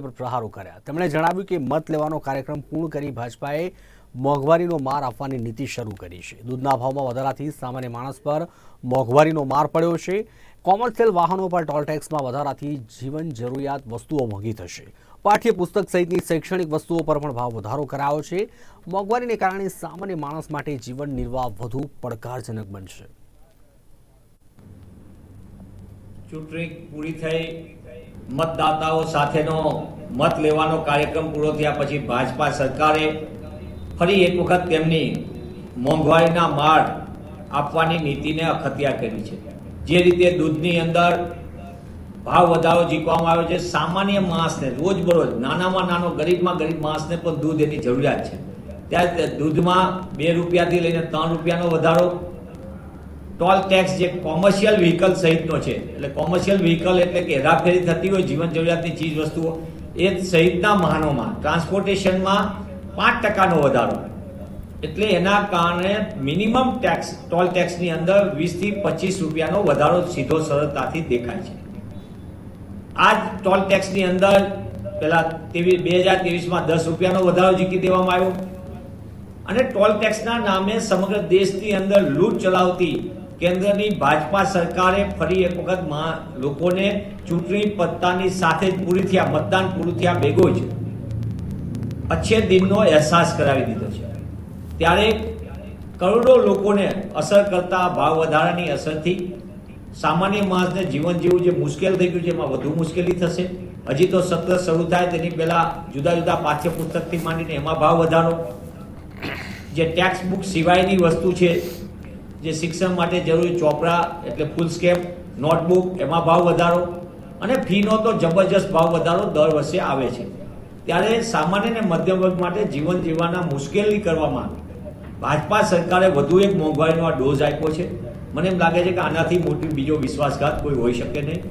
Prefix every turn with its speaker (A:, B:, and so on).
A: પર પ્રહારો કર્યા. તેમણે જણાવ્યું કે મત લેવાનો કાર્યક્રમ પૂર્ણ કરી ભાજપાએ મોંઘવારીનો માર આપવાની નીતિ શરૂ કરી છે. દૂધના ભાવમાં વધારાથી સામાન્ય માણસ પર મોંઘવારીનો માર પડ્યો છે. કોમર્શિયલ વાહનો પર ટોલટેક્સમાં વધારાથી જીવન જરૂરિયાત વસ્તુઓ મોંઘી થશે. પાઠ્યપુસ્તક સહિતની શૈક્ષણિક વસ્તુઓ પર પણ ભાવ વધારો કરાયો છે. મોંઘવારીને કારણે સામાન્ય માણસ માટે જીવન નિર્વાહ વધુ પડકારજનક બનશે.
B: ચૂંટણી પૂરી થઈ મતદાતાઓ સાથેનો મત લેવાનો કાર્યક્રમ પૂરો થયા પછી ભાજપા સરકારે ફરી એક વખત તેમની મોંઘવારીના માળ આપવાની નીતિને અખત્યા કરી છે. જે રીતે દૂધની અંદર ભાવ વધારો જીકવામાં આવ્યો છે, સામાન્ય માણસને રોજબરોજ, નાનામાં નાનો, ગરીબમાં ગરીબ માણસને પણ દૂધ એની જરૂરિયાત છે. ત્યારે દૂધમાં બે રૂપિયાથી લઈને ત્રણ રૂપિયાનો વધારો ટોલ ટેક્સ જે કોમર્શિયલ વ્હીકલ સહિતનો છે, એટલે કોમર્શિયલ વ્હીકલ એટલે કે હેરાફેરી થતી હોય, જીવન જરૂરિયાતની ચીજ વસ્તુઓ એ સહિતના વાહનોમાં, ટ્રાન્સપોર્ટેશનમાં પાંચ ટકાનો વધારો. એટલે એના કારણે મિનિમમ ટેક્સ, ટોલ ટેક્સની અંદર વીસથી પચીસ રૂપિયાનો વધારો સીધો સરળતાથી દેખાય છે. આ જ ટોલ ટેક્સની અંદર પેલા તેવી, બે હજાર ત્રેવીસમાં દસ રૂપિયાનો વધારો જીકી દેવામાં આવ્યો. અને ટોલ ટેક્સના નામે સમગ્ર દેશની અંદર લૂંટ ચલાવતી કેન્દ્રની ભાજપા સરકારે ફરી એક વખત લોકોને ચૂંટણી પત્તાની સાથે જ પૂરી થયા, મતદાન પૂરું થયા ભેગો જ. અચ્છે દિનનો અહેસાસ કરાવી દીધો છે. ત્યારે કરોડો લોકોને અસર કરતા ભાવ વધારાની અસરથી સામાન્ય માણસને જીવન જીવવું જે મુશ્કેલ થઈ ગયું છે, એમાં વધુ મુશ્કેલી થશે. હજી તો સત્ર શરૂ થાય, તેની પહેલાં જુદા જુદા પાઠ્યપુસ્તકથી માંડીને એમાં ભાવ વધારો. જે ટેક્સ્ટ બુક સિવાયની વસ્તુ છે જે શિક્ષણ માટે જરૂરી ચોપડા એટલે ફૂલ સ્કેપ નોટબુક એમાં ભાવ વધારો અને ફીનો તો જબરજસ્ત ભાવ વધારો દર વર્ષે આવે છે. ત્યારે સામાન્ય અને મધ્યમ વર્ગ માટે જીવન જીવવાના મુશ્કેલી કરવામાં ભાજપા સરકારે વધુ એક મોંઘવારીનો આ ડોઝ આપ્યો છે. મને એમ લાગે છે કે આનાથી મોટી બીજો વિશ્વાસઘાત કોઈ હોઈ શકે નહીં.